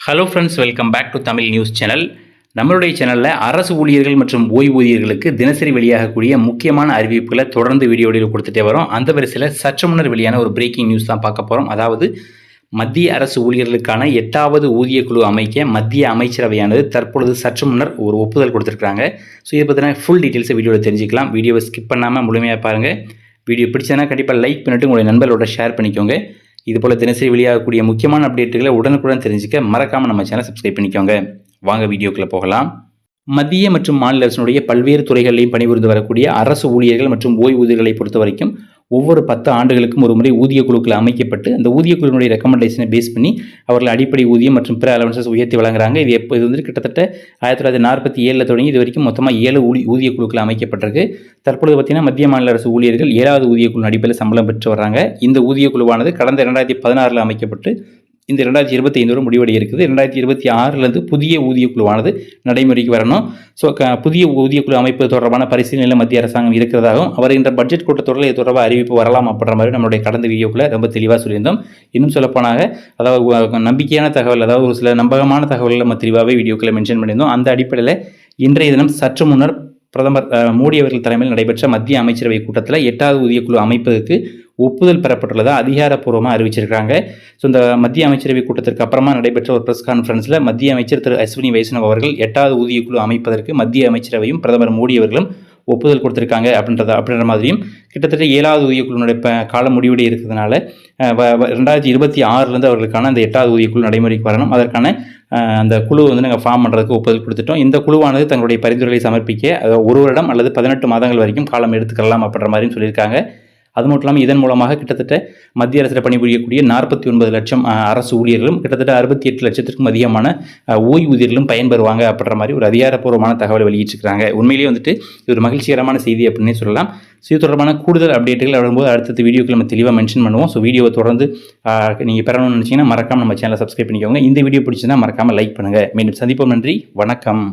Hello friends welcome back to Tamil news channel நம்மளுடைய சேனலில் அரசு ஊழியர்கள் மற்றும் ஓய்வூதியர்களுக்கு தினசரி வெளியாகக்கூடிய முக்கியமான அறிவிப்புகளை தொடர்ந்து வீடியோவில் கொடுத்துட்டே வரோம். அந்த வரிசையில் சற்று முன்னர் வெளியான ஒரு பிரேக்கிங் நியூஸ் தான் பார்க்க போகிறோம் அதாவது மத்திய அரசு ஊழியர்களுக்கான எட்டாவது ஊதிய குழு அமைக்க மத்திய அமைச்சரவையானது தற்பொழுது சற்று முன்னர் ஒரு ஒப்புதல் கொடுத்துருக்காங்க ஸோ இதை பற்றின ஃபுல் டீட்டெயில்ஸை வீடியோவில் தெரிஞ்சுக்கலாம். வீடியோவை ஸ்கிப் பண்ணாமல் முழுமையாக பாருங்கள் வீடியோ பிடிச்சதுன்னா கண்டிப்பாக லைக் பண்ணிவிட்டு உங்களுடைய நண்பர்களோட ஷேர் பண்ணிக்கோங்க. இதுபோல் தினசரி வெளியாகக்கூடிய முக்கியமான அப்டேட்டுகளை உடனுக்குடன் தெரிஞ்சுக்க மறக்காமல் நம்ம சேனல் சப்ஸ்கிரைப் பண்ணிக்கோங்க. வாங்க வீடியோக்குள்ளே போகலாம். மத்திய மற்றும் மாநில அரசினுடைய பல்வேறு துறைகளிலையும் பணிபுரிந்து வரக்கூடிய அரசு ஊழியர்கள் மற்றும் ஓய்வூதியர்களை பொறுத்த வரைக்கும் ஒவ்வொரு பத்து ஆண்டுகளுக்கும் ஒரு முறை ஊதிய குழுக்கள் அமைக்கப்பட்டு அந்த ஊதிய குழுவினுடைய ரெக்கமெண்டேஷனை பேஸ் பண்ணி அவர்கள் அடிப்படை ஊதியம் மற்றும் பிற அலவன்சஸ் உயர்த்தி வழங்குறாங்க. இது எப்போ இது வந்து கிட்டத்தட்ட ஆயிரத்தி தொள்ளாயிரத்தி நாற்பத்தி ஏழில் தொடங்கி இது வரைக்கும் மொத்தமாக ஏழு ஊழி ஊதிய குழுக்கள் அமைக்கப்பட்டிருக்கு. தற்பொழுது பார்த்தீங்கன்னா மத்திய மாநில அரசு ஊழியர்கள் ஏழாவது ஊதிய குழு அடிப்படையில் சம்பளம் பெற்று வர்றாங்க. இந்த ஊதிய குழுவானது கடந்த இரண்டாயிரத்தி பதினாறில் அமைக்கப்பட்டு இந்த ரெண்டாயிரத்தி இருபத்தி ஐந்து முடிவடைய இருக்குது. ரெண்டாயிரத்தி இருபத்தி ஆறுலேருந்து புதிய ஊதியக்குழுவானது நடைமுறைக்கு வரணும். ஸோ க புதிய ஊதியக்குழு அமைப்பு தொடர்பான பரிசீலனையில் மத்திய அரசாங்கம் இருக்கிறதாகவும் வருகின்ற பட்ஜெட் கூட்டத்தொடரில் இது தொடர்பாக அறிவிப்பு வரலாம் அப்படின்ற மாதிரி நம்மளுடைய கடந்த வீடியோக்குள்ள ரொம்ப தெளிவாக சொல்லியிருந்தோம். இன்னும் சொல்லப்போனாக அதாவது நம்பிக்கையான தகவல் அதாவது ஒரு சில நம்பகமான தகவல்களை நம்ம தெளிவாகவே வீடியோக்குள்ள மென்ஷன் பண்ணியிருந்தோம். அந்த அடிப்படையில் இன்றைய தினம் சற்று முன்னர் பிரதமர் மோடி அவர்கள் தலைமையில் நடைபெற்ற மத்திய அமைச்சரவை கூட்டத்தில் எட்டாவது ஊதியக்குழு அமைப்பதற்கு ஒப்புதல் பெறப்பட்டுள்ளதாக அதிகாரப்பூர்வமாக அறிவிச்சிருக்காங்க ஸோ இந்த மத்திய அமைச்சரவை கூட்டத்திற்கு அப்புறமா நடைபெற்ற ஒரு ப்ரெஸ் கான்ஃபரன்ஸில் மத்திய அமைச்சர் திரு அஸ்வினி வைஷ்ணவ் அவர்கள் எட்டாவது ஊதியக்குழு அமைப்பதற்கு மத்திய அமைச்சரவையும் பிரதமர் மோடி அவர்களும் ஒப்புதல் கொடுத்துருக்காங்க அப்படின்றத அப்படின்ற மாதிரியும். கிட்டத்தட்ட ஏழாவது ஊதியக்குழுனுடைய இப்போ காலம் கால முடிவுடைய இருக்கிறதுனால வ- ரெண்டாயிரத்தி இருபத்தி ஆறுலேருந்து அவர்களுக்கான அந்த எட்டாவது ஊதியக்குழு நடைமுறைக்கு வரணும். அதற்கான அந்த குழு வந்து நாங்கள் ஃபார்ம் பண்ணுறதுக்கு ஒப்புதல் கொடுத்துட்டோம். இந்த குழுவானது தங்களுடைய பரிந்துரைகளை சமர்ப்பிக்க ஒரு வருடம் அல்லது பதினெட்டு மாதங்கள் வரைக்கும் காலம் எடுத்துக்கலாம் அப்படின்ற மாதிரியும் சொல்லியிருக்காங்க. அது மட்டும் இல்லாமல் இதன் மூலமாக கிட்டத்தட்ட மத்திய அரசில் பணிபுரியக்கூடிய நாற்பத்தி ஒன்பது லட்சம் அரசு ஊழியர்களும் கிட்டத்தட்ட அறுபத்தி எட்டு லட்சத்திற்கும் அதிகமான ஓய்வூதியர்களும் பயன்பெறுவாங்க அப்படின்ற மாதிரி ஒரு அதிகாரப்பூர்வமான தகவலை வெளியிட்டிருக்கிறாங்க. உண்மையிலேயே வந்துட்டு இது ஒரு மகிழ்ச்சிகரமான செய்தி அப்படின்னே சொல்லலாம். ஸோ இது தொடர்பான கூடுதல் அப்டேட்டுகள் வரும்போது அடுத்தடுத்த வீடியோக்கள் நம்ம தெளிவாக மென்ஷன் பண்ணுவோம். ஸோ வீடியோவை தொடர்ந்து நீங்கள் பெறணும்னு நினச்சிங்கன்னா மறக்காமல் நம்ம சேனலை சப்ஸ்கிரைப் பண்ணிக்கோங்க. இந்த வீடியோ பிடிச்சிருந்தா மறக்காமல் லைக் பண்ணுங்கள் மீண்டும் சந்திப்போம். நன்றி. வணக்கம்.